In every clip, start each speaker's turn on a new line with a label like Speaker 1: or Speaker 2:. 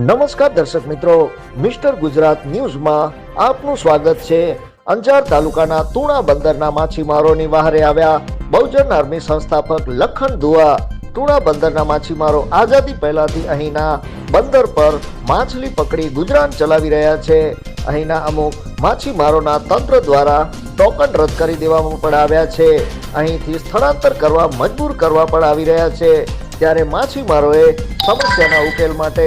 Speaker 1: નમસ્કાર દર્શક મિત્રો, મિસ્ટર ગુજરાત ન્યૂઝમાં આપનું સ્વાગત છે. અંજાર તાલુકાના તુણા બંદરના માછીમારોની વહારે આવ્યા બહુજન આર્મી સંસ્થાપક લખન દુઆ. તુણા બંદરના માછીમારો આઝાદી પહેલાથી અહીંના બંદર પર માછલી પકડી ગુજરાન ચલાવી રહ્યા છે. અહીંના અમુક માછીમારોના તંત્ર દ્વારા ટોકન રદ કરી દેવામાં પણ આવ્યા છે. અહીંથી સ્થળાંતર કરવા, મજબૂર કરવા પણ આવી રહ્યા છે. ત્યારે માછીમારોએ સમસ્યાના ઉકેલ માટે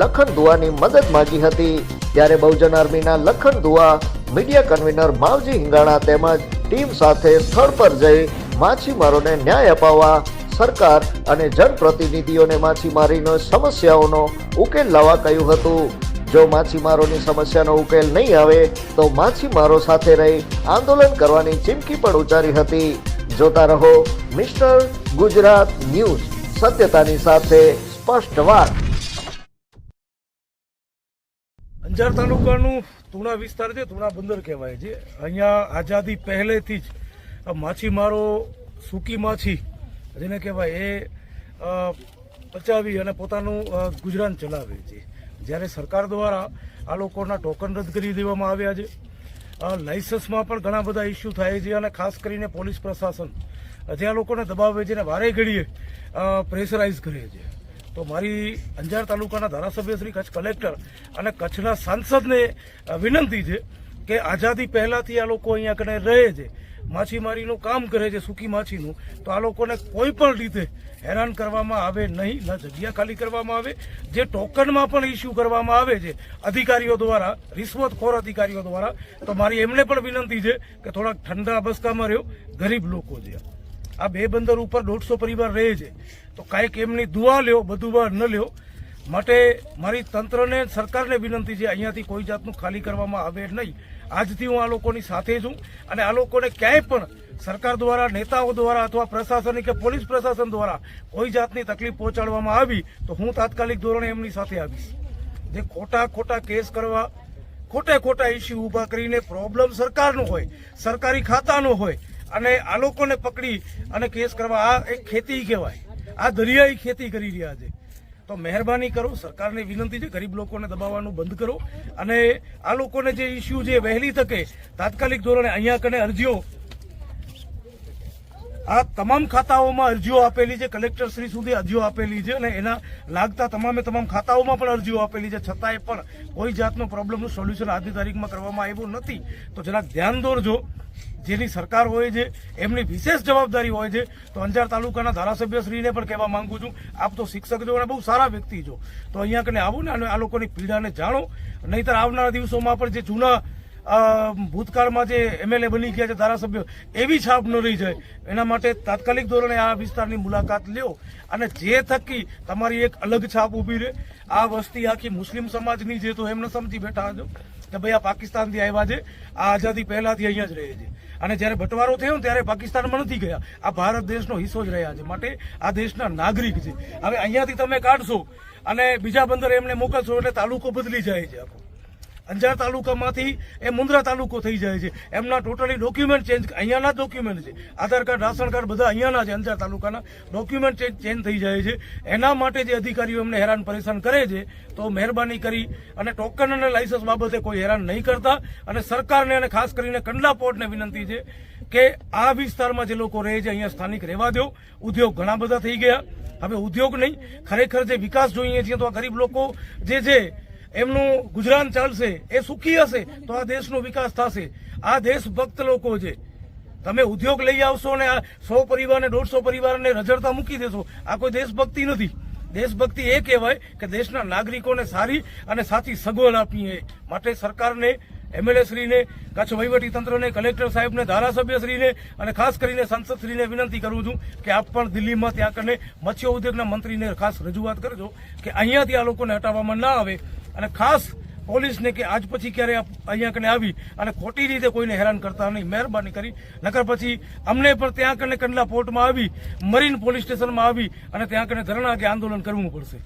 Speaker 1: લખન દુઆની મદદ માંગી હતી. ત્યારે બહુજન આર્મીના લખન દુઆ મીડિયા કન્વીનર માવજી હિંગાણા તેમજ ટીમ સાથે સ્થળ પર જઈ માછીમારોને ન્યાય અપાવવા, સરકાર અને જનપ્રતિનિધિઓને માછીમારીનો સમસ્યાઓનો ઉકેલ લાવવા કહ્યું હતું. જો માછીમારોની સમસ્યાનો ઉકેલ નહીં આવે, તો માછીમારો સાથે રહી આંદોલન કરવાની ચીમકી પણ ઉચ્ચારી હતી. જોતા રહો, મિસ્ટર ગુજરાત ન્યૂઝ. સત્યતાની સાથે સ્પષ્ટ વાત.
Speaker 2: અંજાર તાલુકાનું તુણા વિસ્તાર છે, તુણા બંદર કહેવાય છે. અહીંયા આઝાદી પહેલેથી જ માછીમારો સૂકી માછી, જેને કહેવાય એ પચાવી અને પોતાનું ગુજરાન ચલાવે છે. જ્યારે સરકાર દ્વારા આ લોકોના ટોકન રદ કરી દેવામાં આવ્યા છે. લાઇસન્સમાં પણ ઘણા બધા ઇસ્યુ થાય છે અને ખાસ કરીને પોલીસ પ્રશાસન. જે આ લોકોને દબાવે છે અને વારે ઘડીએ પ્રેશરાઇઝ કરે છે તો મારી અંજાર તાલુકાના ધારાસભ્ય શ્રી કચ્છ કલેક્ટર અને કચ્છના સાંસદને વિનંતી છે કે આઝાદી પહેલાંથી આ લોકો અહીંયા કને રહે છે, માછીમારીનું કામ કરે છે, સૂકી માછીનું, તો આ લોકોને કોઈ પણ રીતે હેરાન કરવામાં આવે નહીં, ન જગ્યા ખાલી કરવામાં આવે, જે ટોકનમાં પણ ઇસ્યુ કરવામાં આવે છે, અધિકારીઓ દ્વારા, રિશ્વતખોર અધિકારીઓ દ્વારા, તો મારી એમને પણ વિનંતી છે કે થોડાક ઠંડા અબસ્કામાં રહ્યો, ગરીબ લોકો છે. આ બે બંદર ઉપર દોઢસો પરિવાર રહે છે. તો કાંઈક એમની દુઆ લ્યો, બધું બહાર ન લ્યો. માટે મારી તંત્રને, સરકારને વિનંતી છે, અહીંયાથી કોઈ જાતનું ખાલી કરવામાં આવે નહીં. આજથી હું આ લોકોની સાથે છું અને આ લોકોને ક્યાંય પણ સરકાર દ્વારા, નેતાઓ દ્વારા અથવા પ્રશાસનિક કે પોલીસ પ્રશાસન દ્વારા કોઈ જાતની તકલીફ પહોંચાડવામાં આવી, તો હું તાત્કાલિક ધોરણે એમની સાથે આવીશ. જે ખોટા ખોટા કેસ કરવા, ખોટા ખોટા ઇસ્યુ ઊભા કરીને પ્રોબ્લેમ સરકારનો હોય, સરકારી ખાતાનો હોય અને આ લોકોને પકડી અને કેસ કરવા આ એક ખેતી કહેવાય. આ દરિયાઈ ખેતી કરી રહ્યા છે. તો મહેરબાની કરો, સરકારને વિનંતી છે, ગરીબ લોકોને દબાવવાનું બંધ કરો અને આ લોકોને જે ઇસ્યુ છે વહેલી તકે તાત્કાલિક ધોરણે અહીંયા કને અરજીઓ આ તમામ ખાતાઓમાં અરજીઓ આપેલી છે, કલેક્ટર શ્રી સુધી અરજીઓ આપેલી છે અને એના લાગતા તમામે તમામ ખાતાઓમાં પણ અરજીઓ આપેલી છે. છતાંય પણ કોઈ જાતનો પ્રોબ્લેમનું સોલ્યુશન આજની તારીખમાં કરવામાં આવ્યું નથી. તો જરાક ધ્યાન દોરજો. જેની સરકાર હોય છે, એમની વિશેષ જવાબદારી હોય છે, તો અંજાર તાલુકાના ધારાસભ્યશ્રીને પણ કહેવા માંગુ છું. આપ તો શિક્ષક છો અને બહુ સારા વ્યક્તિ છો. તો અહીંયા કને આવો ને અને આ લોકોની પીડાને જાણો. નહીતર આવનારા દિવસોમાં પણ જે જૂના ભૂતકાળમાં જે એમએલએ બની ગયા છે ધારાસભ્ય, એવી છાપ ન રહી જાય. એના માટે તાત્કાલિક ધોરણે આ વિસ્તારની મુલાકાત લ્યો અને જે થકી તમારી એક અલગ છાપ ઊભી રહે. આ વસ્તી આખી મુસ્લિમ સમાજની જે તો એમને સમજી બેઠા છો કે ભાઈ આ પાકિસ્તાનથી આવ્યા છે. આ આઝાદી પહેલાથી અહીંયા જ રહે છે. અને જ્યારે બટવારો થયો ત્યારે પાકિસ્તાનમાં નથી ગયા. આ ભારત દેશનો હિસ્સો જ રહ્યા છે. માટે આ દેશના નાગરિક છે. હવે અહીંયાથી તમે કાઢશો અને બીજા બંદર એમને મોકલશો એટલે તાલુકો બદલી જાય છે આખો. અંજાર તાલુકામાંથી એ મુન્દ્રા તાલુકો થઈ જાય છે. એમના ટોટલી ડોક્યુમેન્ટ ચેન્જ અહીંયાના જ ડોક્યુમેન્ટ છે. આધાર કાર્ડ, રાશન કાર્ડ બધા અહીંયાના છે અંજાર તાલુકાના. ડોક્યુમેન્ટ ચેન્જ થઈ જાય છે. એના માટે જે અધિકારીઓ એમને હેરાન પરેશાન કરે છે, તો મહેરબાની કરી અને ટોકન અને લાયસન્સ બાબતે કોઈ હેરાન નહીં કરતા. અને સરકારને અને ખાસ કરીને કંડલા પોર્ટને વિનંતી છે કે આ વિસ્તારમાં જે લોકો રહે છે, અહીંયા સ્થાનિક રહેવા દો. ઉદ્યોગ ઘણા બધા થઈ ગયા. હવે ઉદ્યોગ નહીં, ખરેખર જે વિકાસ જોઈએ છીએ તો આ ગરીબ લોકો જે છે એમનું ગુજરાન ચાલશે, એ સુખી હશે, તો આ દેશનો વિકાસ થશે. આ દેશભક્ત લોકો છે. તમે ઉદ્યોગ લઈ આવશો ને આ સો પરિવારને, દોઢસો પરિવારને રજડતા મૂકી દેશો. આ કોઈ દેશભક્તિ નથી. દેશભક્તિ એ કહેવાય કે દેશના નાગરિકોને સારી અને સાચી સગવડ આપીએ. માટે સરકારને એમએલએ શ્રીને કચ્છ તંત્રને, કલેક્ટર સાહેબને ધારાસભ્ય શ્રીને અને ખાસ કરીને સંસદશ્રીને વિનંતી કરું છું કે આપ પણ દિલ્હીમાં ત્યાં કરીને મત્સ્ય ઉદ્યોગના મંત્રીને ખાસ રજૂઆત કરજો કે અહીંયાથી આ લોકોને હટાવવામાં ના આવે. અને ખાસ પોલીસને કે આજ પછી ક્યારે અહીંયા કને આવી અને ખોટી રીતે કોઈને હેરાન કરતા નહીં. મહેરબાની કરી. નકર પછી અમને પણ ત્યાં કને કંડલા પોર્ટમાં આવી, મરીન પોલીસ સ્ટેશનમાં આવી અને ત્યાં કને ધરણા કે આંદોલન કરવું પડશે.